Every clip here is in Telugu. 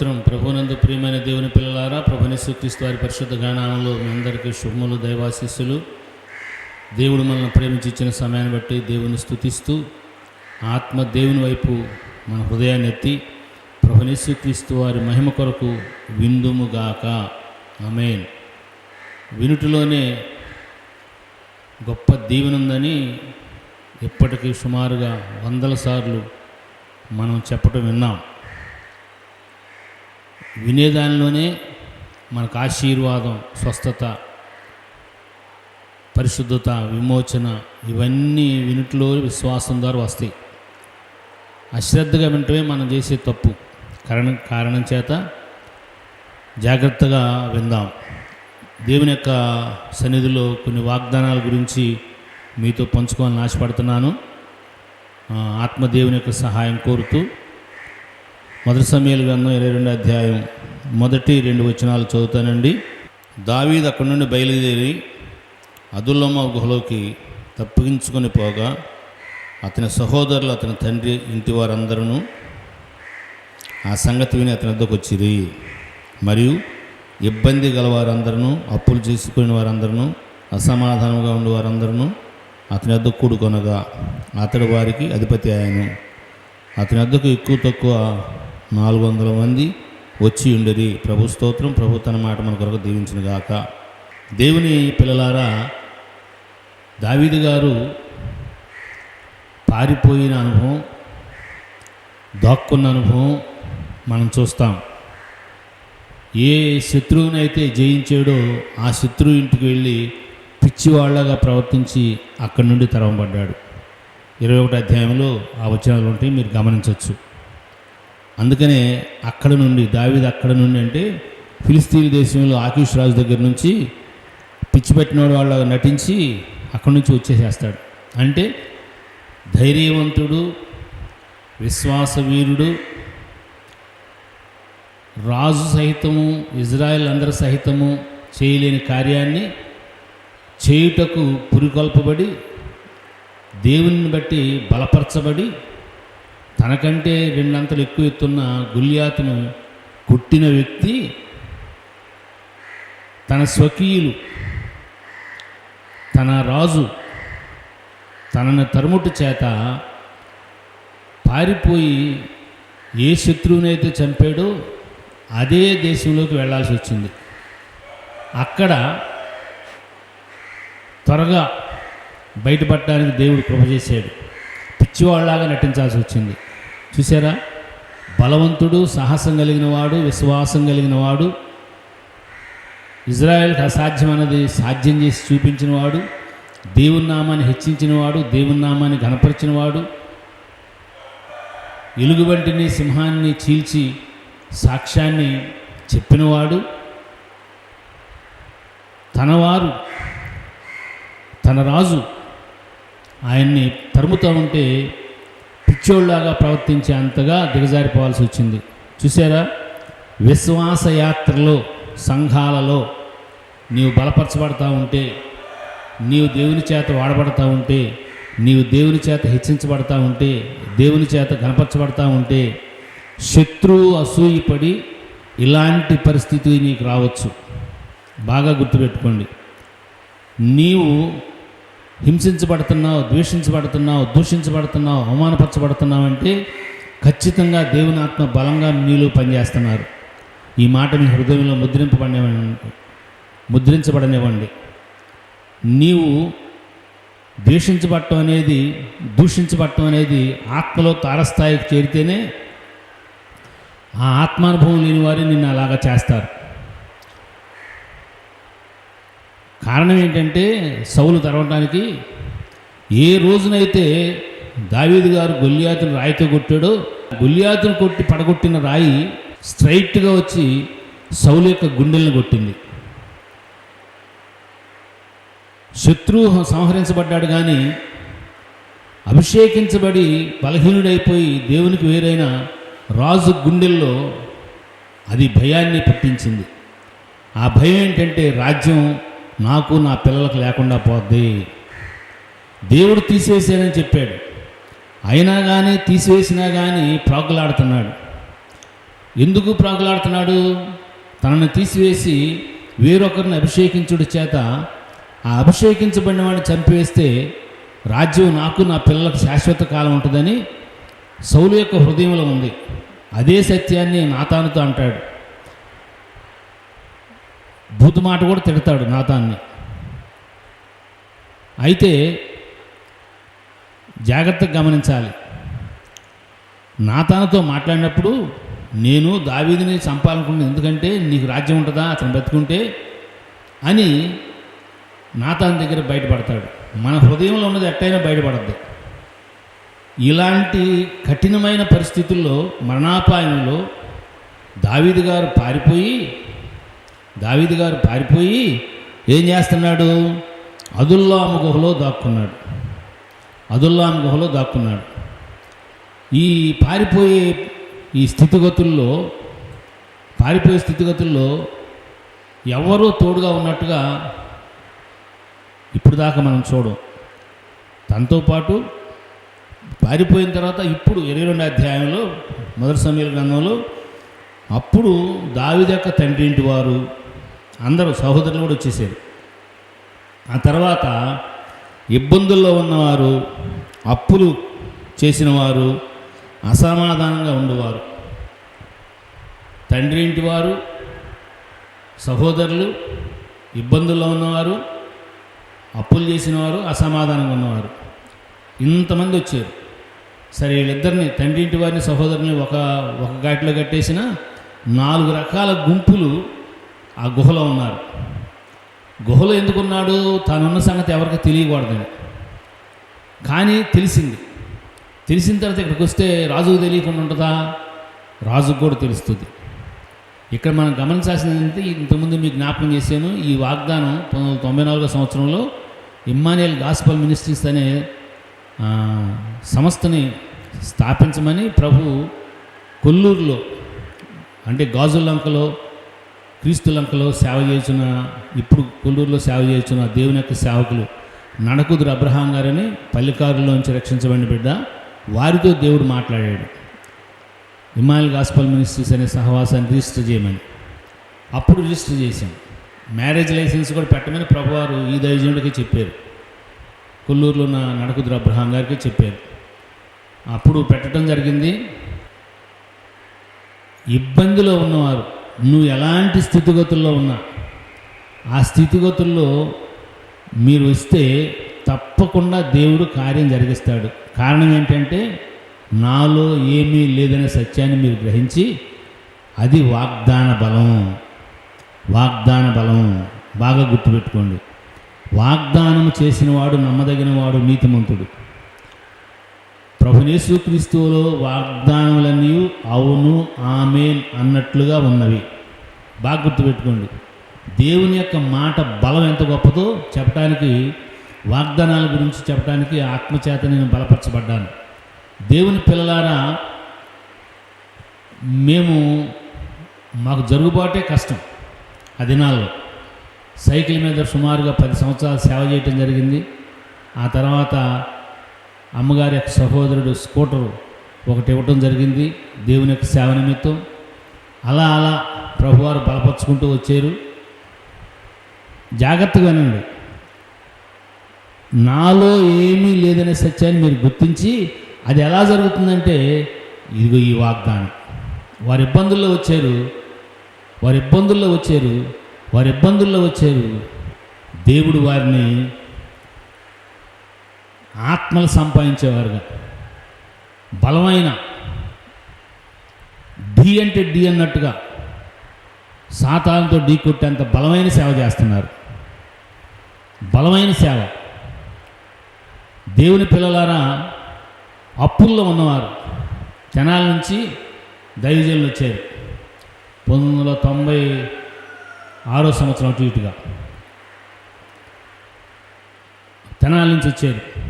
స్తోత్రం. ప్రభునందు ప్రియమైన దేవుని పిల్లలారా ప్రభుని క్రీస్తు వారి పరిశుద్ధ గానామంలో మీ అందరికీ శుభములు దైవాశిస్సులు. దేవుడు మనల్ని ప్రేమించి ఇచ్చిన సమయాన్ని బట్టి దేవుని స్తుతిస్తూ ఆత్మ దేవుని వైపు మన హృదయాన్ని ఎత్తి ప్రభుని క్రీస్తు వారి మహిమ కొరకు విందుముగాక అమేన్ వినుటిలోనే గొప్ప దీవెనుందని ఇప్పటికీ సుమారుగా వందల సార్లు మనం చెప్పటం విన్నాం. వినేదానిలోనే మనకు ఆశీర్వాదం స్వస్థత పరిశుద్ధత విమోచన ఇవన్నీ వినుట్లో విశ్వాసం ద్వారా వస్తాయి. అశ్రద్ధగా వింటమే మనం చేసే తప్పు. కారణం కారణం చేత జాగ్రత్తగా విందాం. దేవుని యొక్క సన్నిధిలో కొన్ని వాగ్దానాల గురించి మీతో పంచుకోవాలని ఆశపడుతున్నాను. ఆత్మదేవుని యొక్క సహాయం కోరుతూ మొదటి సమయాలు గ్రంథం ఇరవై రెండు అధ్యాయం మొదటి రెండు వచనాలు చదువుతానండి. దావీద్ అక్కడి నుండి బయలుదేరి అదుల్లమ్మ గుహలోకి తప్పించుకొని పోగా అతని సహోదరులు అతని తండ్రి ఇంటి వారందరూ ఆ సంగతి విని అతని వద్దకు వచ్చిరి. మరియు ఇబ్బంది గల వారందరూ అప్పులు చేసుకుని వారందరూ అసమాధానంగా ఉండే వారందరూ అతని వద్దకు కూడుకొనగా అతడు వారికి అధిపతి ఆయను. అతని వద్దకు ఎక్కువ తక్కువ నాలుగు వందల మంది వచ్చి ఉండేది. ప్రభు స్తోత్రం ప్రభు తన మాట మన కొరకు దీవించిన గాక. దేవుని పిల్లలారా దావీదు గారు పారిపోయిన అనుభవం దాక్కున్న అనుభవం మనం చూస్తాం. ఏ శత్రువునైతే జయించాడో ఆ శత్రువు ఇంటికి వెళ్ళి పిచ్చివాళ్ళగా ప్రవర్తించి అక్కడి నుండి తరవబడ్డాడు. ఇరవై ఒకటి అధ్యాయంలో ఆ వచనాలు ఉంటాయి మీరు గమనించవచ్చు. అందుకనే అక్కడ నుండి దావిది అక్కడ నుండి అంటే ఫిలిస్తీన్ దేశంలో ఆకీష్ రాజు దగ్గర నుంచి పిచ్చి పెట్టినోడు వాళ్ళ నటించి అక్కడి నుంచి వచ్చేసేస్తాడు. అంటే ధైర్యవంతుడు విశ్వాసవీరుడు రాజు సహితము ఇజ్రాయెల్ అందరి సహితము చేయలేని కార్యాన్ని చేయుటకు పురికొల్పబడి దేవుని బట్టి బలపరచబడి తనకంటే రెండంతలు ఎక్కువ ఎత్తున్న గుల్యాతును కొట్టిన వ్యక్తి తన స్వకీయులు తన రాజు తనను తరుముటు చేత పారిపోయి ఏ శత్రువునైతే చంపాడో అదే దేశంలోకి వెళ్ళాల్సి వచ్చింది. అక్కడ త్వరగా బయటపడడానికి దేవుడు కృప చేశాడు. పిచ్చివాళ్ళలాగా నటించాల్సి వచ్చింది. చూసారా బలవంతుడు సాహసం కలిగిన వాడు విశ్వాసం కలిగిన వాడు. ఇజ్రాయెల్కి అసాధ్యమన్నది సాధ్యం చేసి చూపించిన వాడు. దేవుని నామాన్ని హెచ్చించిన వాడు దేవుని నామాన్ని ఘనపరిచిన వాడు. ఎలుగుబంటిని సింహాన్ని చీల్చి సాక్ష్యాన్ని చెప్పినవాడు తనవారు తన రాజు ఆయన్ని తరుముతూ ఉంటే పిచ్చోళ్ళలాగా ప్రవర్తించే అంతగా దిగజారిపోవాల్సి వచ్చింది. చూసారా విశ్వాస యాత్రలో సంఘాలలో నీవు బలపరచబడతా ఉంటే నీవు దేవుని చేత వాడబడతా ఉంటే నీవు దేవుని చేత హెచ్చించబడతా ఉంటే దేవుని చేత కనపరచబడతా ఉంటే శత్రువు అసూయపడి ఇలాంటి పరిస్థితి నీకు రావచ్చు. బాగా గుర్తుపెట్టుకోండి. నీవు హింసించబడుతున్నావు ద్వేషించబడుతున్నావు దూషించబడుతున్నావు అవమానపరచబడుతున్నావు అంటే ఖచ్చితంగా దేవుని ఆత్మ బలంగా నీళ్ళు పనిచేస్తున్నారు. ఈ మాట మీ హృదయంలో ముద్రింపబడినవ్వండి ముద్రించబడనివ్వండి. నీవు ద్వేషించబడటం అనేది దూషించబడటం అనేది ఆత్మలో తారస్థాయికి చేరితేనే ఆ ఆత్మానుభవం లేని వారే నిన్ను అలాగా చేస్తారు. కారణం ఏంటంటే సౌలు తెరవడానికి ఏ రోజునైతే దావీదు గారు గొల్లియాతును రాయితో కొట్టాడో గొల్లియాతును కొట్టి పడగొట్టిన రాయి స్ట్రైట్గా వచ్చి సౌలు యొక్క గుండెలను కొట్టింది. శత్రువు సంహరించబడ్డాడు కానీ అభిషేకించబడి బలహీనుడైపోయి దేవునికి వేరైన రాజు గుండెల్లో అది భయాన్ని పుట్టించింది. ఆ భయం ఏంటంటే రాజ్యం నాకు నా పిల్లలకు లేకుండా పోద్ది. దేవుడు తీసివేసానని చెప్పాడు. అయినా కానీ తీసివేసినా కానీ ప్రాకులాడుతున్నాడు ఎందుకు ప్రాకులాడుతున్నాడు తనను తీసివేసి వేరొకరిని అభిషేకించుడి చేత ఆ అభిషేకించబడిన వాడిని చంపివేస్తే రాజ్యం నాకు నా పిల్లలకు శాశ్వత కాలం ఉంటుందని సౌలు యొక్క హృదయంలో ఉంది. అదే సత్యాన్ని నాతానుతో అంటాడు. భూతమాట కూడా తిడతాడు నాతాన్ని. అయితే జాగ్రత్తగా గమనించాలి. నాతానతో మాట్లాడినప్పుడు నేను దావీదిని చంపాలనుకున్నాను. ఎందుకంటే నీకు రాజ్యం ఉంటుందా? అతను బ్రతుకుంటే అని నాతాన్ దగ్గర బయటపడతాడు. మన హృదయంలో ఉన్నది ఎట్టయినా బయటపడద్దు. ఇలాంటి కఠినమైన పరిస్థితుల్లో మరణాపాయంలో దావీదు గారు పారిపోయి దావీదు గారు పారిపోయి ఏం చేస్తున్నాడు? అదుల్లాము గుహలో దాక్కున్నాడు. అదుల్లాము గుహలో దాక్కున్నాడు. ఈ పారిపోయే ఈ స్థితిగతుల్లో పారిపోయే స్థితిగతుల్లో ఎవరో తోడుగా ఉన్నట్టుగా ఇప్పుడు దాకా మనం చూడం. తనతో పాటు పారిపోయిన తర్వాత ఇప్పుడు ఇరవై రెండు అధ్యాయంలో మొదటి సమయాల గ్రంథంలో అప్పుడు దావిద యొక్క తండ్రి ఇంటి వారు? అందరూ సహోదరులు కూడా వచ్చేసారు. ఆ తర్వాత ఇబ్బందుల్లో ఉన్నవారు అప్పులు చేసిన వారు అసమాధానంగా ఉండేవారు. తండ్రి ఇంటి వారు సహోదరులు ఇబ్బందుల్లో ఉన్నవారు అప్పులు చేసిన వారు అసమాధానంగా ఉన్నవారు. ఇంతమంది వచ్చారు. సరే వీళ్ళిద్దరిని తండ్రి ఇంటి వారిని సహోదరుని ఒక ఒక ఘాటిలో కట్టేసిన నాలుగు రకాల గుంపులు ఆ గుహలో ఉన్నారు. గుహలో ఎందుకున్నాడు? తానున్న సంగతి ఎవరికి తెలియకూడదని కానీ తెలిసింది. తెలిసిన తర్వాత ఇక్కడికి వస్తే రాజుకు తెలియకుండా ఉంటుందా? రాజుకు కూడా తెలుస్తుంది. ఇక్కడ మనం గమనించాల్సింది ఏంటంటే ఇంతకుముందు మీకు జ్ఞాపకం చేశాను ఈ వాగ్దానం పంతొమ్మిది వందల తొంభై నాలుగో సంవత్సరంలో ఇమ్మానియల్ గాస్పల్ మినిస్ట్రీస్ అనే సంస్థని స్థాపించమని ప్రభు కొల్లూరులో అంటే గాజులంకలో క్రీస్తులంకలో సేవ చేసిన ఇప్పుడు కొల్లూరులో సేవ చేస్తున్న దేవుని యొక్క సేవకులు నడకుదురు అబ్రహాం గారని పల్లికారులోంచి రక్షించబడిన బిడ్డ వారితో దేవుడు మాట్లాడాడు. హిమాయల్ గాస్పల్ మినిస్ట్రీస్ అనే సహవాసాన్ని రిజిస్టర్ చేయమని. అప్పుడు రిజిస్టర్ చేశాం. మ్యారేజ్ లైసెన్స్ కూడా పెట్టమని ప్రభువారు ఈ దైవజనుడికి చెప్పారు. కొల్లూరులో ఉన్న నడకుదురు అబ్రహాం గారికి చెప్పారు. అప్పుడు పెట్టడం జరిగింది. ఇబ్బందిలో ఉన్నవారు నువ్వు ఎలాంటి స్థితిగతుల్లో ఉన్నా ఆ స్థితిగతుల్లో మీరు వస్తే తప్పకుండా దేవుడు కార్యం జరిగిస్తాడు. కారణం ఏంటంటే నాలో ఏమీ లేదనే సత్యాన్ని మీరు గ్రహించి అది వాగ్దాన బలం. వాగ్దాన బలం. బాగా గుర్తుపెట్టుకోండి. వాగ్దానం చేసినవాడు నమ్మదగినవాడు నీతిమంతుడు. ప్రభునేసుక్రీస్తువులో వాగ్దానములన్నీ అవును ఆమెన్ అన్నట్లుగా ఉన్నవి. బాగా గుర్తుపెట్టుకోండి. దేవుని యొక్క మాట బలం ఎంత గొప్పదో చెప్పడానికి వాగ్దానాల గురించి చెప్పడానికి ఆత్మచేత నేను బలపరచబడ్డాను. దేవుని పిల్లలారా మేము మాకు జరుగుబాటే కష్టం ఆ దినాల్లో. సైకిల్ మీద సుమారుగా పది సంవత్సరాలు సేవ చేయటం జరిగింది. ఆ తర్వాత అమ్మగారి యొక్క సహోదరుడు స్కూటర్ ఒకటి ఇవ్వటం జరిగింది దేవుని యొక్క సేవ నిమిత్తం. అలా అలా ప్రభువారు బలపరుచుకుంటూ వచ్చారు. జాగ్రత్తగానండి నాలో ఏమీ లేదనే సత్యాన్ని మీరు గుర్తించి అది ఎలా జరుగుతుందంటే ఇదిగో ఈ వాగ్దానం. వారి ఇబ్బందుల్లో వచ్చారు వారి ఇబ్బందుల్లో వచ్చారు వారి ఇబ్బందుల్లో వచ్చారు. దేవుడు వారిని ఆత్మలు సంపాదించేవారుగా. బలమైన డి అంటే డి అన్నట్టుగా సాతాలతో ఢీ కొట్టేంత బలమైన సేవ చేస్తున్నారు. బలమైన సేవ. దేవుని పిల్లలారా అప్పుల్లో ఉన్నవారు జనాల నుంచి దైవజనులు వచ్చారు. పంతొమ్మిది వందల తొంభై ఆరో సంవత్సరం అటు ఇటుగా. తెనాల నుంచి వచ్చారు.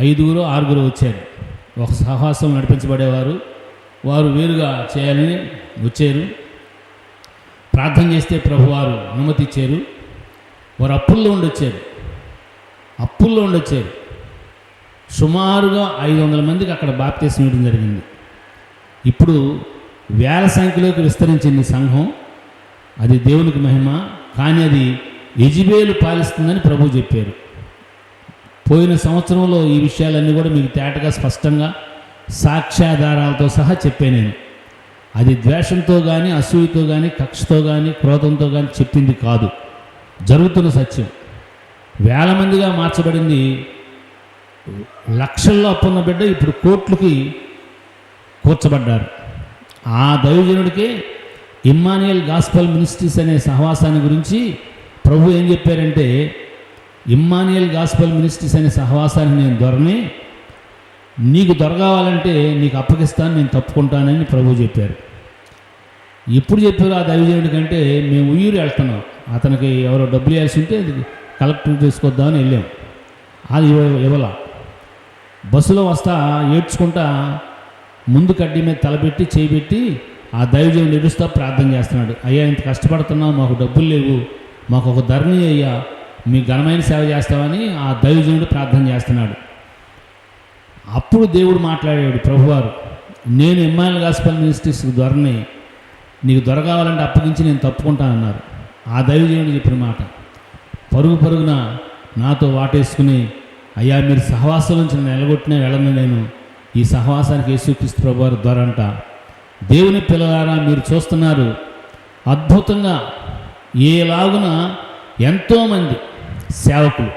ఐదుగురు ఆరుగురు వచ్చారు. ఒక సహవాసం నడిపించబడేవారు. వారు వేరుగా చేయాలని వచ్చారు. ప్రార్థన చేస్తే ప్రభువారు అనుమతి ఇచ్చారు వారు అప్పుల్లో ఉండొచ్చారు. అప్పుల్లో ఉండొచ్చారు. సుమారుగా ఐదు వందల మందికి అక్కడ బాప్తీసం ఇవ్వడం జరిగింది. ఇప్పుడు వేల సంఖ్యలోకి విస్తరించింది సంఘం. అది దేవునికి మహిమ కానీ అది యజుబేలు పాలిస్తుందని ప్రభు చెప్పారు. పోయిన సంవత్సరంలో ఈ విషయాలన్నీ కూడా మీకు తేటగా స్పష్టంగా సాక్ష్యాధారాలతో సహా చెప్పే నేను. అది ద్వేషంతో కానీ అసూయతో కానీ కక్షతో కానీ క్రోధంతో కానీ చెప్పింది కాదు. జరుగుతున్న సత్యం. వేల మందిగా మార్చబడింది. లక్షల్లో అప్పున్న బిడ్డ ఇప్పుడు కోట్లకి కూర్చబడ్డారు. ఆ దైవజనుడికే ఇమ్మానియల్ గాస్పల్ మినిస్ట్రీస్ అనే సహవాసాన్ని గురించి ప్రభు ఏం చెప్పారంటే ఇమ్మానియల్ గాస్పల్ మినిస్ట్రీస్ అనే సహవాసాన్ని నేను దొరని నీకు దొరకావాలంటే నీకు అప్పగిస్తాను నేను తప్పుకుంటానని ప్రభు చెప్పారు. ఎప్పుడు చెప్పారు ఆ దైవజనుడి కంటే మేము ఉయ్యూరు వెళ్తున్నాం. అతనికి ఎవరో డబ్బులు వేయాల్సి ఉంటే కలెక్ట్ కలెక్టర్ తీసుకొద్దామని వెళ్ళాం. అది ఇవ్వ- ఇవ్వాల. బస్సులో వస్తా ఏడ్చుకుంటా ముందు కడ్డీ మీద తలపెట్టి చేయిబెట్టి ఆ దైవజనుడు ఎడుస్తా ప్రార్థన చేస్తున్నాడు. అయ్యా ఇంత కష్టపడుతున్నావు మాకు డబ్బులు లేవు మాకు ఒక ధరణి అయ్యా మీ ఘనమైన సేవ చేస్తామని ఆ దైవజనుడు ప్రార్థన చేస్తున్నాడు. అప్పుడు దేవుడు మాట్లాడాడు ప్రభువారు నేను ఎమ్మాయిల్ గాస్పల్ మినిస్ట్రీస్ దొరని నీకు దొరకావాలంటే అప్పగించి నేను తప్పుకుంటానన్నారు. ఆ దైవజనుడు చెప్పిన మాట. పరుగు పరుగున నాతో వాటేసుకుని అయ్యా మీరు సహవాసం నుంచి నిలగొట్టిన వెళ్ళను నేను ఈ సహవాసానికి యేసుక్రీస్తు ప్రభువారు ద్వారంట. దేవుని పిల్లలారా మీరు చూస్తున్నారు అద్భుతంగా ఏలాగున ఎంతోమంది సేవకులు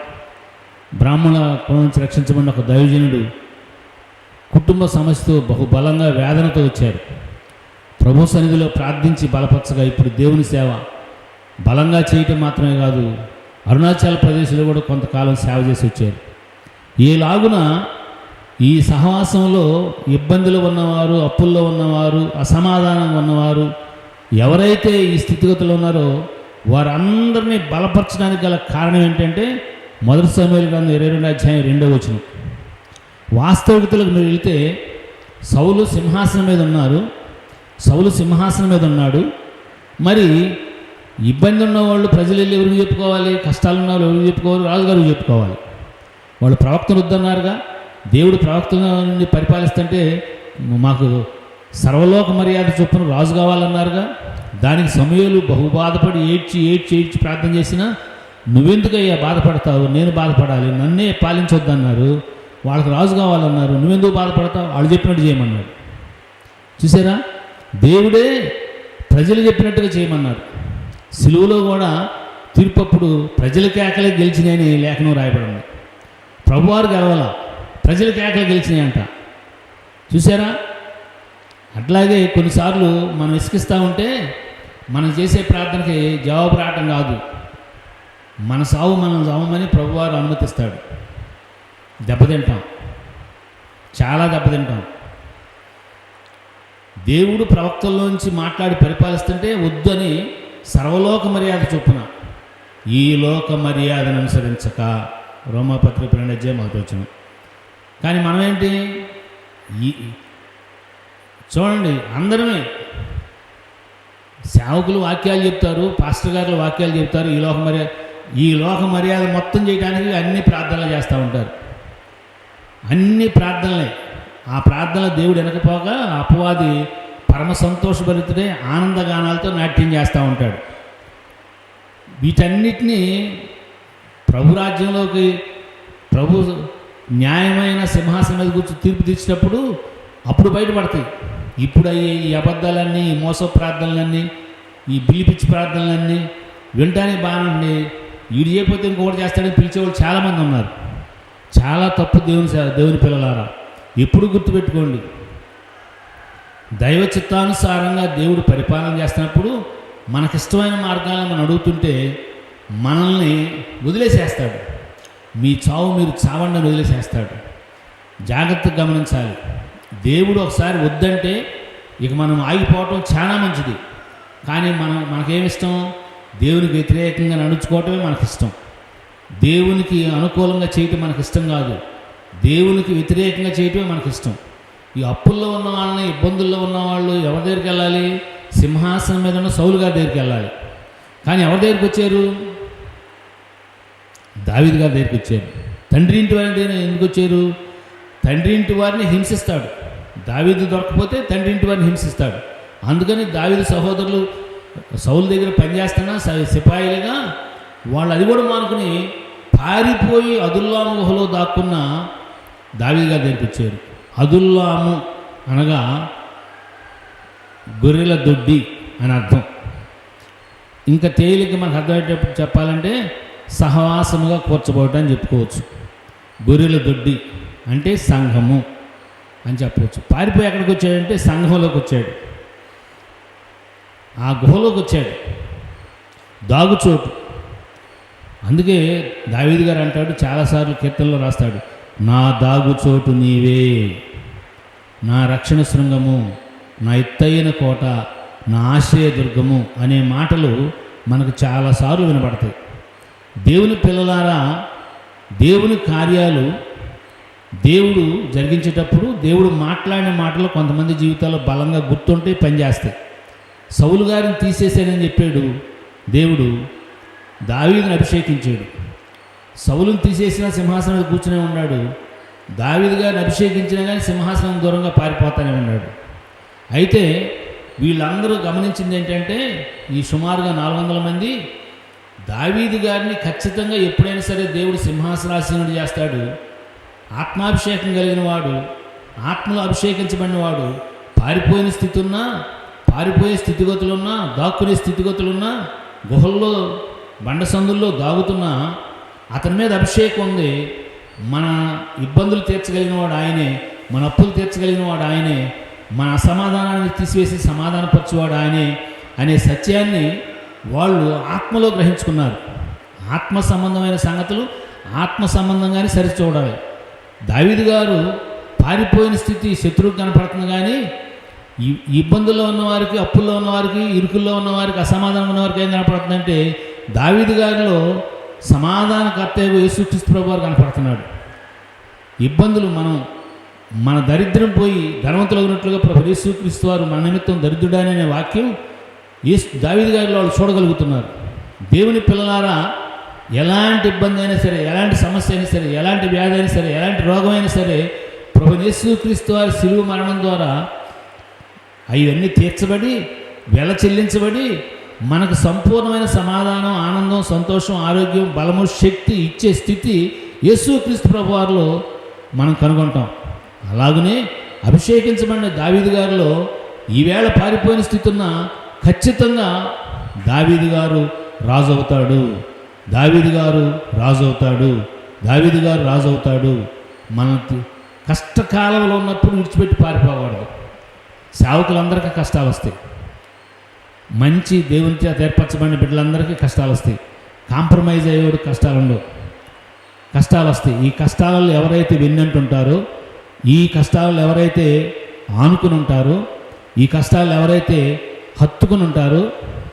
బ్రాహ్మణ కులం నుంచి రక్షించబడిన ఒక దైవజనుడు కుటుంబ సమస్యతో బహుబలంగా వేదనతో వచ్చారు. ప్రభు సన్నిధిలో ప్రార్థించి బలపరచగా ఇప్పుడు దేవుని సేవ బలంగా చేయటం మాత్రమే కాదు అరుణాచల్ ప్రదేశ్లో కూడా కొంతకాలం సేవ చేసి వచ్చారు. ఏలాగున ఈ సహవాసంలో ఇబ్బందులు ఉన్నవారు అప్పుల్లో ఉన్నవారు అసమాధానంగా ఉన్నవారు ఎవరైతే ఈ స్థితిగతులు ఉన్నారో వారందరినీ బలపరచడానికి గల కారణం ఏంటంటే మొదటి సమయంలో గ్రంథం ఇరవై రెండు అధ్యాయం రెండో వచ్చిన వాస్తవికతలకు మీరు వెళితే సౌలు సింహాసనం మీద ఉన్నారు. సౌలు సింహాసనం మీద ఉన్నాడు. మరి ఇబ్బంది ఉన్న వాళ్ళు ప్రజలు వెళ్ళి ఎవరికి చెప్పుకోవాలి? కష్టాలు ఉన్న వాళ్ళు ఎవరికి చెప్పుకోవాలి? రాజుగారికి చెప్పుకోవాలి. వాళ్ళు ప్రవక్తలు వద్దన్నారుగా. దేవుడు ప్రవక్తల నుండి పరిపాలిస్తుంటే మాకు సర్వలోక మర్యాద చొప్పున రాజు కావాలన్నారుగా. దానికి సమయాలు బహు బాధపడి ఏడ్చి ఏడ్చి ఏడ్చి ప్రార్థన చేసినా నువ్వెందుకయ్యా బాధపడతావు? నేను బాధపడాలి. నన్నే పాలించొద్దన్నారు వాళ్ళకి రాజు కావాలన్నారు. నువ్వెందుకు బాధపడతావు? వాళ్ళు చెప్పినట్టు చేయమన్నాడు. చూసారా? దేవుడే ప్రజలు చెప్పినట్టుగా చేయమన్నారు సిలువలో కూడా తీర్పప్పుడు ప్రజల కేకలే గెలిచినాయని లేఖనం రాయబడింది. ప్రభువారు గెలవాల? ప్రజల కేకలు గెలిచినాయంట. చూసారా? అట్లాగే కొన్నిసార్లు మనం ఇసుకిస్తూ ఉంటే మనం చేసే ప్రార్థనకి జవాబు రావటం కాదు. మన సావు మనం చావమని ప్రభువారు అనుమతిస్తాడు. దెబ్బతింటాం. చాలా దెబ్బతింటాం. దేవుడు ప్రవక్తల్లోంచి మాట్లాడి పరిపాలిస్తుంటే వద్దని సర్వలోక మర్యాద చొప్పున ఈ లోక మర్యాదను అనుసరించక రోమాపత్రిక ప్రణజ్య వచ్చిన కానీ మనమేంటి? ఈ చూడండి అందరమే. సేవకులు వాక్యాలు చెప్తారు పాస్టర్ గారులు వాక్యాలు చెప్తారు ఈ లోక మర్యాద ఈ లోక మర్యాద మొత్తం చేయడానికి అన్ని ప్రార్థనలు చేస్తూ ఉంటారు. అన్ని ప్రార్థనలే. ఆ ప్రార్థన దేవుడు వెనకపోగా అపవాది పరమ సంతోషభరితుడే ఆనందగానాలతో నాట్యం చేస్తూ ఉంటాడు. వీటన్నిటినీ ప్రభురాజ్యంలోకి ప్రభు న్యాయమైన సింహాసనం మీద కూర్చొని తీర్పు తీర్చినప్పుడు అప్పుడు బయటపడతాయి. ఇప్పుడు ఈ అబద్ధాలన్నీ ఈ మోస ప్రార్థనలన్నీ ఈ బిలిపిచ్చి ప్రార్థనలన్నీ వినటానికి బాగానండి వీడు చేయకపోతే ఇంకొకటి చేస్తాడని పిలిచేవాళ్ళు చాలామంది ఉన్నారు. చాలా తప్పు దేవుని దేవుని పిల్లలారా. ఎప్పుడు గుర్తుపెట్టుకోండి. దైవ చిత్తానుసారంగా దేవుడు పరిపాలన చేస్తున్నప్పుడు మనకిష్టమైన మార్గాలను మనం అడుగుతుంటే మనల్ని వదిలేసేస్తాడు. మీ చావు మీరు చావండి వదిలేసేస్తాడు. జాగ్రత్తగా గమనించాలి. దేవుడు ఒకసారి వద్దంటే ఇక మనం ఆగిపోవటం చాలా మంచిది. కానీ మనం మనకేమిష్టం? దేవునికి వ్యతిరేకంగా నడుచుకోవటమే మనకిష్టం. దేవునికి అనుకూలంగా చేయటం మనకి ఇష్టం కాదు. దేవునికి వ్యతిరేకంగా చేయటమే మనకి ఇష్టం ఈ అప్పుల్లో ఉన్న వాళ్ళని ఇబ్బందుల్లో ఉన్న వాళ్ళు ఎవరి దగ్గరికి వెళ్ళాలి? సింహాసనం మీద ఉన్న సౌలు గారి దగ్గరికి వెళ్ళాలి. కానీ ఎవరి దగ్గరికి వచ్చారు? దావిది గారి దగ్గరికి వచ్చారు. తండ్రి ఇంటి వారి దగ్గర ఎందుకు వచ్చారు? తండ్రి ఇంటి వారిని హింసిస్తాడు. దావీదు దొరకపోతే తండ్రి ఇంటి వారిని హింసిస్తాడు. అందుకని దావీదు సహోదరులు సౌలు దగ్గర పనిచేస్తున్న స- సిపాయిలుగా వాళ్ళు అది కూడా మానుకుని పారిపోయి అదుల్లాము గుహలో దాక్కున్న దావీదు గారు తెరిపించారు అదుల్లాము అనగా గొర్రెల దొడ్డి అని అర్థం. ఇంకా తేలిక మనకు అర్థమయ్యేటప్పుడు చెప్పాలంటే సహవాసముగా కూర్చోబోవటం అని చెప్పుకోవచ్చు. గొర్రెల దొడ్డి అంటే సంఘము. అని చెప్పవచ్చు పారిపోయి ఎక్కడికి వచ్చాడంటే సంఘంలోకి వచ్చాడు. ఆ గుహలోకి వచ్చాడు. దాగుచోటు. అందుకే దావీద్ గారు అంటాడు చాలాసార్లు కీర్తనలో రాస్తాడు నా దాగుచోటు నీవే. నా రక్షణ శృంగము నా ఎత్తైన కోట నా ఆశ్రయదుర్గము అనే మాటలు మనకు చాలాసార్లు వినపడతాయి దేవుని పిల్లలారా దేవుని కార్యాలు దేవుడు జరిగించేటప్పుడు దేవుడు మాట్లాడిన మాటలు కొంతమంది జీవితాల్లో బలంగా గుర్తుంటే పనిచేస్తాయి. సౌలు గారిని తీసేశానని చెప్పాడు. దేవుడు దావీదుని అభిషేకించాడు. సౌలును తీసేసిన సింహాసనం కూర్చునే ఉన్నాడు. దావీదు గారిని అభిషేకించినా కానీ సింహాసనం దూరంగా పారిపోతానే ఉన్నాడు. అయితే వీళ్ళందరూ గమనించింది ఏంటంటే ఈ సుమారుగా నాలుగు వందల మంది దావీదు గారిని ఖచ్చితంగా ఎప్పుడైనా సరే దేవుడు సింహాసనాసీనుడు చేస్తాడు. ఆత్మాభిషేకం కలిగిన వాడు ఆత్మలో అభిషేకించబడిన వాడు పారిపోయిన స్థితి ఉన్నా పారిపోయే స్థితిగతులున్నా దాక్కునే స్థితిగతులున్నా గుహల్లో బండసందుల్లో దాగుతున్నా అతని మీద అభిషేకం ఉంది. మన ఇబ్బందులు తీర్చగలిగిన వాడు ఆయనే మన అప్పులు తీర్చగలిగిన వాడు ఆయనే మన అసమాధానాన్ని తీసివేసి సమాధానపరచువాడు ఆయనే అనే సత్యాన్ని వాళ్ళు ఆత్మలో గ్రహించుకున్నారు. ఆత్మ సంబంధమైన సంగతులు ఆత్మ సంబంధంగానే సరిచూడాలి దావీదు గారు పారిపోయిన స్థితి శత్రువుకు కనపడుతుంది కానీ ఇబ్బందుల్లో ఉన్నవారికి అప్పుల్లో ఉన్నవారికి ఇరుకుల్లో ఉన్నవారికి అసమాధానం ఉన్నవారికి ఏం కనపడుతుందంటే దావీదు గారిలో సమాధానకర్త యేసుక్రీస్తు ప్రభు వారు కనపడుతున్నాడు. ఇబ్బందులు మనం మన దరిద్రం పోయి ధనవంతులగినట్లుగా ప్రభు యేసుక్రీస్తు వారు మన నిమిత్తం దరిద్రుడని అనే వాక్యం ఈ దావీదు గారిలో వాళ్ళు చూడగలుగుతున్నారు. దేవుని పిల్లలారా ఎలాంటి ఇబ్బంది అయినా సరే ఎలాంటి సమస్య అయినా సరే ఎలాంటి వ్యాధి అయినా సరే ఎలాంటి రోగం అయినా సరే ప్రభు యేసుక్రీస్తు వారి సిలువు మరణం ద్వారా అవన్నీ తీర్చబడి వెల చెల్లించబడి మనకు సంపూర్ణమైన సమాధానం ఆనందం సంతోషం ఆరోగ్యం బలము శక్తి ఇచ్చే స్థితి యేసుక్రీస్తు ప్రభు వారిలో మనం కనుగొంటాం. అలాగనే అభిషేకించబడిన దావీదు గారిలో ఈవేళ పారిపోయిన స్థితి ఉన్న ఖచ్చితంగా దావీదు గారు రాజు అవుతాడు. దావీదు గారు రాజు అవుతాడు దావీదు గారు రాజు అవుతాడు మన కష్టకాలంలో ఉన్నప్పుడు విడిచిపెట్టి పారిపోవాడు. సేవకులందరికీ కష్టాలు వస్తాయి మంచి దేవుని చేత ఏర్పరచబడిన బిడ్డలందరికీ కష్టాలు వస్తాయి కాంప్రమైజ్ అయ్యేవాడు కష్టాలు ఉండవు కష్టాలు వస్తాయి ఈ కష్టాలలో ఎవరైతే విన్నంటుంటారో ఈ కష్టాలు ఎవరైతే ఆనుకుని ఉంటారో ఈ కష్టాలు ఎవరైతే హత్తుకుని ఉంటారో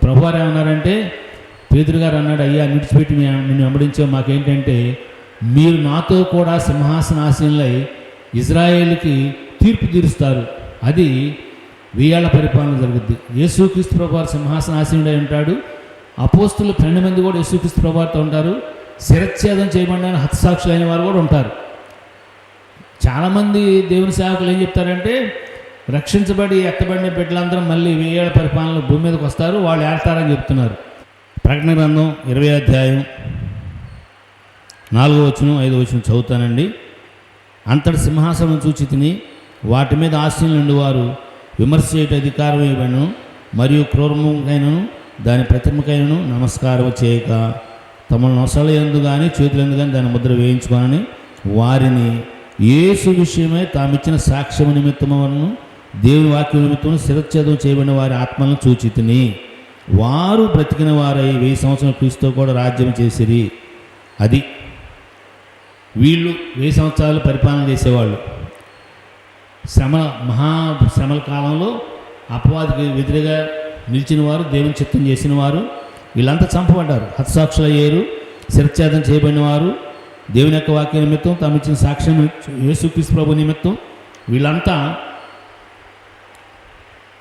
ప్రభువారు ఏమన్నారంటే పేదరు గారు అన్నాడు అయ్యా నిడిచిపెట్టి నిన్ను వెంబడించే. మాకేంటంటే మీరు నాతో కూడా సింహాసనాశీనులై ఇజ్రాయేల్కి తీర్పు తీరుస్తారు. అది వేయాల పరిపాలన జరుగుద్ది. యేసుక్రీస్తు ప్రభావారు సింహాసనాశీనుడై ఉంటాడు. అపోస్తులు పన్నెండు మంది కూడా యేసుక్రీస్తు ప్రభువారితో ఉంటారు. శిరచ్ఛేదం చేయబడిన హతసాక్షులైన వారు కూడా ఉంటారు. చాలామంది దేవుని సేవకులు ఏం చెప్తారంటే రక్షించబడి ఎత్తబడిన బిడ్డలందరూ మళ్ళీ వేయాల పరిపాలన భూమి మీదకి వస్తారు. వాళ్ళు ఏడతారని చెప్తున్నారు. ప్రకటన గ్రంథం ఇరవై అధ్యాయం నాలుగో వచనం ఐదో వచనం చదువుతానండి. అంతటి సింహాసనం చూచి తిని వాటి మీద ఆశీనులు నుండి వారు విమర్శ చేయట అధికారం ఇవ్వను మరియు క్రూరముకైనను దాని ప్రతిమకైనను నమస్కారం చేయక తమ నొసల ఎందు కానీ చేతులందు కానీ దాని ముద్ర వేయించుకోనని వారిని యేసు విషయమై తామిచ్చిన సాక్ష్యము నిమిత్తము వలన దేవుని వాక్యం నిమిత్తం శిరచ్ఛేదం చేయబడిన వారి ఆత్మలను చూచితిని వారు బ్రతికిన వారై వెయ్యి సంవత్సరం క్రీస్తు కూడా రాజ్యం చేసిరి. అది వీళ్ళు వెయ్యి సంవత్సరాలు పరిపాలన చేసేవాళ్ళు. శ్రమ మహా శ్రమల కాలంలో అపవాదికి ఎదురుగా నిలిచిన వారు దేవుని చిత్తం చేసిన వారు వీళ్ళంతా చంపబడ్డారు. హతసాక్షులు అయ్యారు శిరచ్ఛేదం చేయబడిన వారు దేవుని యొక్క వాక్య నిమిత్తం తాము ఇచ్చిన సాక్ష్యం యేసుక్రీస్తు ప్రభు నిమిత్తం వీళ్ళంతా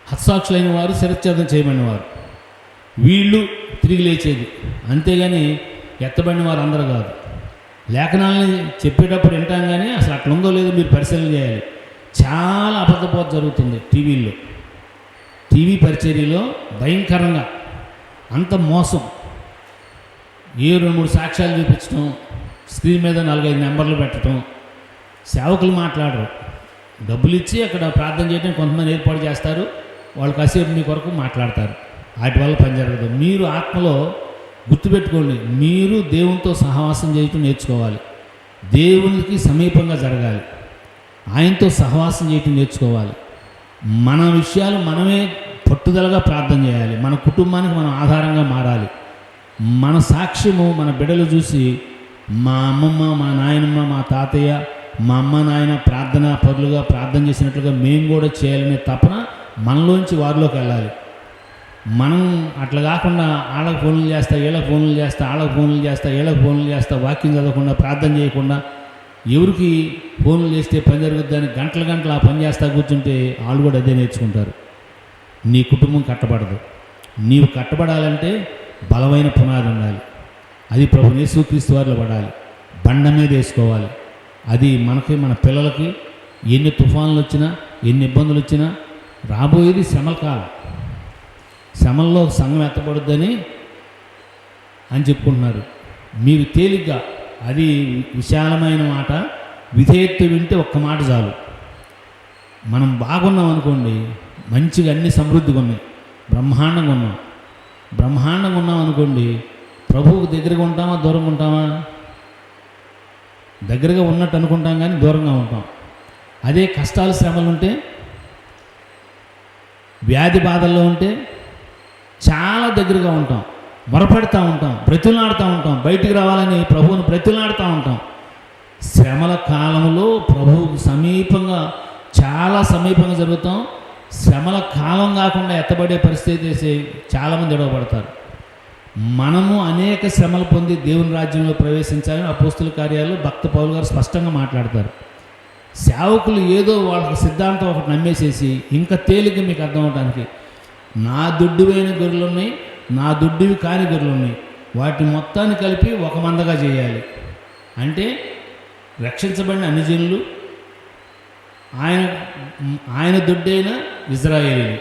హతసాక్షులైన వారు శిరచ్ఛేదం చేయబడిన వారు. వీళ్ళు తిరిగి లేచేది. అంతేగాని ఎత్తబడిన వారు అందరూ కాదు. లేఖనాలని చెప్పేటప్పుడు వింటాం కానీ అసలు అట్లా ఉందో లేదో మీరు పరిశీలన చేయాలి. చాలా అబద్ధపోత జరుగుతుంది టీవీల్లో. టీవీ పరిచర్యలో భయంకరంగా. అంత మోసం. ఏ రెండు మూడు సాక్ష్యాలు చూపించడం స్క్రీన్ మీద నాలుగైదు నెంబర్లు పెట్టడం సేవకులు మాట్లాడరు. డబ్బులు ఇచ్చి అక్కడ ప్రార్థన చేయడం కొంతమంది ఏర్పాటు చేస్తారు. వాళ్ళు కాసేపు మీ కొరకు మాట్లాడతారు. వాటి వల్ల పని జరగదు. మీరు ఆత్మలో గుర్తుపెట్టుకోండి మీరు దేవునితో సహవాసం చేయటం నేర్చుకోవాలి. దేవునికి సమీపంగా జరగాలి. ఆయనతో సహవాసం చేయటం నేర్చుకోవాలి. మన విషయాలు మనమే పట్టుదలగా ప్రార్థన చేయాలి. మన కుటుంబానికి మనం ఆధారంగా మారాలి. మన సాక్ష్యము మన బిడ్డలు చూసి మా అమ్మమ్మ మా నాయనమ్మ మా తాతయ్య మా అమ్మ నాయన ప్రార్థన పరులుగా ప్రార్థన చేసినట్లుగా మేము కూడా చేయాలనే తపన మనలోంచి వారిలోకి వెళ్ళాలి. మనం అట్లా కాకుండా వాళ్ళకి ఫోన్లు చేస్తా వీళ్ళకి ఫోన్లు చేస్తా వాళ్ళకి ఫోన్లు చేస్తా వీళ్ళకి ఫోన్లు చేస్తా వాక్యం చదవకుండా ప్రార్థన చేయకుండా ఎవరికి ఫోన్లు చేస్తే పని జరుగుద్దని గంటల గంటలు ఆ పని చేస్తా కూర్చుంటే వాళ్ళు కూడా అదే నేర్చుకుంటారు. నీ కుటుంబం కట్టబడదు. నీవు కట్టబడాలంటే బలమైన పునాది ఉండాలి. అది ప్రభు యేసుక్రీస్తు వారిలో పడాలి. బండ మీద వేసుకోవాలి. అది మనకి మన పిల్లలకి ఎన్ని తుఫాన్లు వచ్చినా ఎన్ని ఇబ్బందులు వచ్చినా రాబోయేది శ్రమల కాలం శ్రమల్లో సంఘం ఎత్తబడుద్దని అని చెప్పుకుంటున్నారు. మీరు తేలిగ్గా అది విశాలమైన మాట విధేయత వింటే ఒక్క మాట చాలు. మనం బాగున్నాం అనుకోండి మంచిగా అన్ని సమృద్ధిగా ఉన్నాయి. బ్రహ్మాండంగా ఉన్నాం. బ్రహ్మాండంగా ఉన్నాం అనుకోండి ప్రభువుకు దగ్గరగా ఉంటామా దూరంగా ఉంటామా? దగ్గరగా ఉన్నట్టు అనుకుంటాం కానీ దూరంగా ఉంటాం. అదే కష్టాలు శ్రమలు ఉంటే వ్యాధి బాధల్లో ఉంటే చాలా దగ్గరగా ఉంటాం. మొరపెడతా ఉంటాం. బ్రతులాడుతూ ఉంటాం. బయటికి రావాలని ప్రభువుని బ్రతులాడుతూ ఉంటాం. శ్రమల కాలంలో ప్రభువుకు సమీపంగా చాలా సమీపంగా జరుగుతాం. శ్రమల కాలం కాకుండా ఎత్తబడే పరిస్థితి చాలామంది ఎడవబడతారు. మనము అనేక శ్రమలు పొంది దేవుని రాజ్యంలో ప్రవేశించాలని అపోస్తుల కార్యాలు భక్త పౌలు గారు స్పష్టంగా మాట్లాడతారు. సేవకులు ఏదో వాళ్ళకి సిద్ధాంతం ఒకటి నమ్మేసేసి ఇంకా తేలిక మీకు అర్థం అవడానికి నా దుడ్డువైన గొర్రెలు ఉన్నాయి నా దుడ్డువి కాని గొర్రెలు ఉన్నాయి వాటి మొత్తాన్ని కలిపి ఒక మందగా చేయాలి. అంటే రక్షించబడిన అన్ని జనులు ఆయన ఆయన దుడ్డైన ఇజ్రాయేలీలు.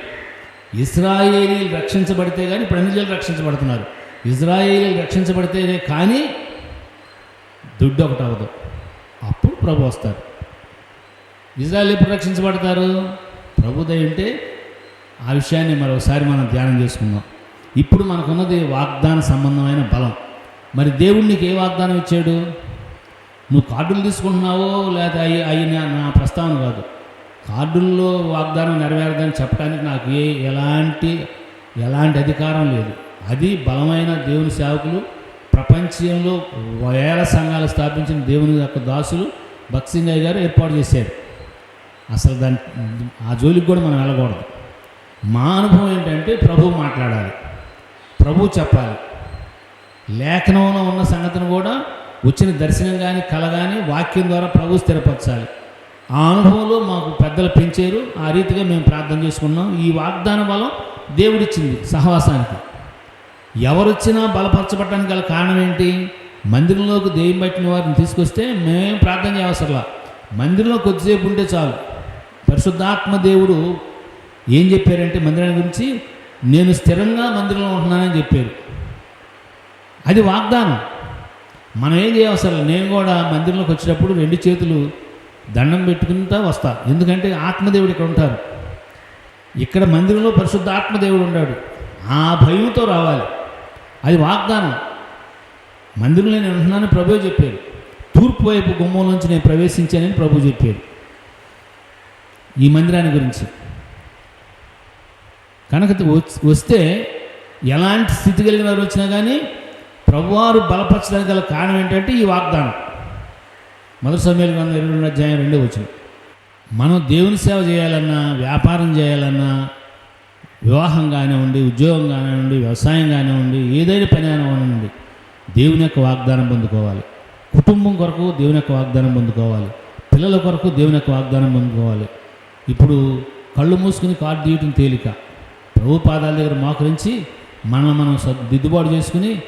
ఇజ్రాయేలీలు రక్షించబడితే కానీ ఇప్పుడు అన్ని జనులు రక్షించబడుతున్నారు. ఇజ్రాయేలీలు రక్షించబడితేనే కానీ దుడ్డు ఒకటి అవ్వదు. అప్పుడు ప్రభు వస్తారు. ఇజ్రాయల్ ఎప్పుడు రక్షించబడతారు? ప్రభుదై ఉంటే ఆ విషయాన్ని మరొకసారి మనం ధ్యానం చేసుకుందాం. ఇప్పుడు మనకున్నది వాగ్దాన సంబంధమైన బలం. మరి దేవుడు నీకు ఏ వాగ్దానం ఇచ్చాడు? నువ్వు కార్డులు తీసుకుంటున్నావో లేదా అయ్యి అయ్యి నా నా ప్రస్తావన కాదు. కార్డుల్లో వాగ్దానం నెరవేరదని చెప్పడానికి నాకు ఏ ఎలాంటి ఎలాంటి అధికారం లేదు. అది బలమైన దేవుని సేవకులు ప్రపంచంలో వేల సంఘాలు స్థాపించిన దేవుని యొక్క దాసులు భక్సింగయ్య గారు ఏర్పాటు చేశారు. అసలు దాని ఆ జోలికి కూడా మనం వెళ్ళకూడదు. మా అనుభవం ఏంటంటే ప్రభు మాట్లాడాలి. ప్రభు చెప్పాలి. లేఖనంలో ఉన్న సంగతిని కూడా వచ్చిన దర్శనం కానీ కళ కానీ వాక్యం ద్వారా ప్రభు స్థిరపరచాలి. ఆ అనుభవంలో మాకు పెద్దలు పెంచారు. ఆ రీతిగా మేము ప్రార్థన చేసుకున్నాం. ఈ వాగ్దాన బలం దేవుడిచ్చింది సహవాసానికి. ఎవరొచ్చినా బలపరచబడటానికి గల కారణం ఏంటి? మందిరంలోకి దేవుని పట్టిన వారిని తీసుకొస్తే మేమేం ప్రార్థన చేయవసరలా. మందిరంలో కొద్దిసేపు ఉంటే చాలు. పరిశుద్ధాత్మ దేవుడు ఏం చెప్పారంటే మందిరాన్ని గురించి? నేను స్థిరంగా మందిరంలో ఉంటున్నానని చెప్పారు. అది వాగ్దానం. మనం ఏం చేయవసరం నేను కూడా మందిరంలోకి వచ్చినప్పుడు రెండు చేతులు దండం పెట్టుకుంటా వస్తా. ఎందుకంటే ఆత్మదేవుడు ఇక్కడ ఉంటారు ఇక్కడ మందిరంలో పరిశుద్ధ ఆత్మదేవుడు ఉన్నాడు. ఆ భయంతో రావాలి. అది వాగ్దానం. మందిరంలో నేను ఉంటున్నానని ప్రభు చెప్పారు తూర్పు వైపు గుమ్మం నుంచి నేను ప్రవేశించానని ప్రభు చెప్పారు ఈ మందిరాన్ని గురించి. కనుక వస్తే ఎలాంటి స్థితి కలిగిన వారు వచ్చినా కానీ ప్రభువారు బలపరచడానికి గల కారణం ఏంటంటే ఈ వాగ్దానం. మొదటి సమయాలు గ్రంథం ఇరవై రెండు అధ్యాయం రెండో వచ్చిన మనం దేవుని సేవ చేయాలన్నా వ్యాపారం చేయాలన్నా వివాహం కానివ్వండి ఉద్యోగం కానివ్వండి వ్యవసాయం కానివ్వండి ఏదైనా పని కానివ్వండి దేవుని యొక్క వాగ్దానం పొందుకోవాలి. కుటుంబం కొరకు దేవుని యొక్క వాగ్దానం పొందుకోవాలి. పిల్లల కొరకు దేవుని యొక్క వాగ్దానం పొందుకోవాలి. ఇప్పుడు కళ్ళు మూసుకుని కార్డు తీయటం తేలిక. ప్రభు పాదాల దగ్గర మోకరించి మనల్ని మనం దిద్దుబాటు చేసుకుని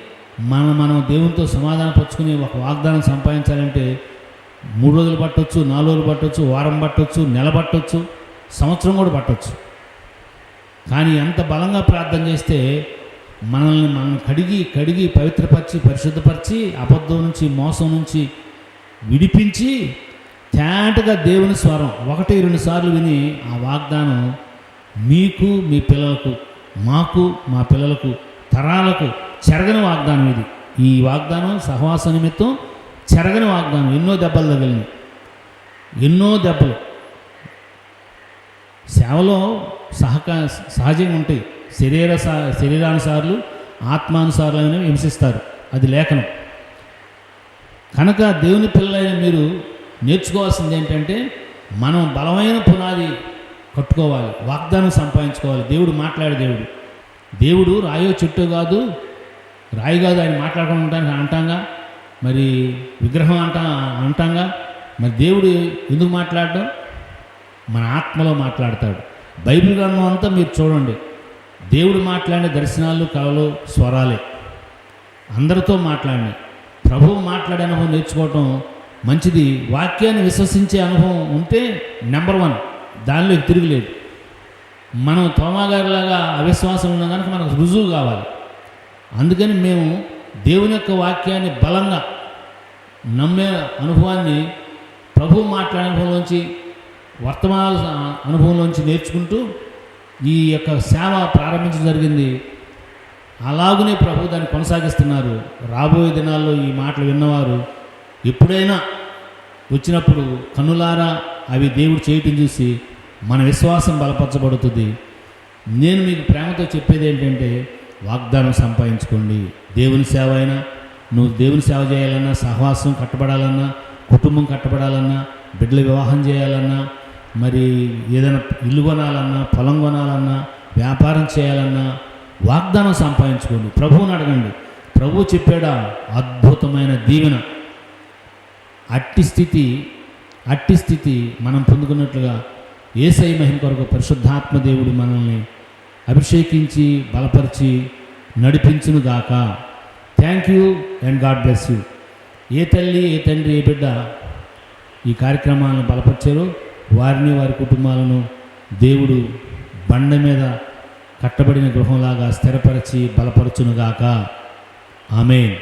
మనం మనం దేవునితో సమాధానపరుచుకుని ఒక వాగ్దానం సంపాదించాలంటే మూడు రోజులు పట్టొచ్చు నాలుగు రోజులు పట్టొచ్చు వారం పట్టొచ్చు నెల పట్టొచ్చు సంవత్సరం కూడా పట్టొచ్చు. కానీ ఎంత బలంగా ప్రార్థన చేస్తే మనల్ని మనం కడిగి కడిగి పవిత్రపరిచి పరిశుద్ధపరిచి అబద్ధం నుంచి మోసం నుంచి విడిపించి తేటగా దేవుని స్వరం ఒకటి రెండు సార్లు విని ఆ వాగ్దానం మీకు మీ పిల్లలకు మాకు మా పిల్లలకు తరాలకు చెరగని వాగ్దానం ఇది. ఈ వాగ్దానం సహవాస నిమిత్తం చెరగని వాగ్దానం. ఎన్నో దెబ్బలు తగిలినాయి. ఎన్నో దెబ్బలు. సేవలో సహక సహజంగా ఉంటాయి. శరీర స- శరీరానుసార్లు ఆత్మానుసారులు అనేవి హింసిస్తారు. అది లేఖనం. కనుక దేవుని పిల్లలైన మీరు నేర్చుకోవాల్సింది ఏంటంటే మనం బలమైన పునాది కట్టుకోవాలి వాగ్దానం సంపాదించుకోవాలి. దేవుడు మాట్లాడే దేవుడు. దేవుడు రాయో చెట్టు కాదు రాయి కాదు ఆయన మాట్లాడుకుంటూ ఉంటానికి అంటాంగా మరి విగ్రహం అంటా అంటాంగా మరి దేవుడు ఎందుకు మాట్లాడడం? మన ఆత్మలో మాట్లాడతాడు. బైబిల్ గ్రంథం అంతా మీరు చూడండి. దేవుడు మాట్లాడే దర్శనాలు కళలు స్వరాలే. అందరితో మాట్లాడి ప్రభువు మాట్లాడే అనుభవం నేర్చుకోవటం మంచిది. వాక్యాన్ని విశ్వసించే అనుభవం ఉంటే నెంబర్ వన్ దానిలో తిరుగులేదు. మనం తోమాగారిలాగా అవిశ్వాసం ఉన్నా కనుక మనకు రుజువు కావాలి. అందుకని మేము దేవుని యొక్క వాక్యాన్ని బలంగా నమ్మే అనుభవాన్ని ప్రభు మాట్లాడే అనుభవంలోంచి వర్తమాన అనుభవంలోంచి నేర్చుకుంటూ ఈ యొక్క సేవ ప్రారంభించడం జరిగింది. అలాగనే ప్రభు దాన్ని కొనసాగిస్తున్నారు. రాబోయే దినాల్లో ఈ మాటలు విన్నవారు ఎప్పుడైనా వచ్చినప్పుడు కన్నులారా అవి దేవుడు చేయటం చూసి మన విశ్వాసం బలపరచబడుతుంది. నేను మీకు ప్రేమతో చెప్పేది ఏంటంటే వాగ్దానం సంపాదించుకోండి. దేవుని సేవ అయినా నువ్వు దేవుని సేవ చేయాలన్నా సహవాసం కట్టబడాలన్నా కుటుంబం కట్టబడాలన్నా బిడ్డల వివాహం చేయాలన్నా మరి ఏదైనా ఇల్లు కొనాలన్నా పొలం కొనాలన్నా వ్యాపారం చేయాలన్నా వాగ్దానం సంపాదించుకోండి. ప్రభువుని అడగండి. ప్రభు చెప్పాడా అద్భుతమైన దీవెన. అట్టి స్థితి అట్టి స్థితి మనం పొందుకున్నట్లుగా ఏసై మహిమ కొరకు పరిశుద్ధాత్మ దేవుడు మనల్ని అభిషేకించి బలపరిచి నడిపించును గాక thank you and God bless you ఏ తల్లి ఏ తండ్రి ఏ బిడ్డ ఈ కార్యక్రమాలను బలపరిచారో వారిని వారి కుటుంబాలను దేవుడు బండ మీద కట్టబడిన గృహంలాగా స్థిరపరిచి బలపరచునుగాక. ఆమెన్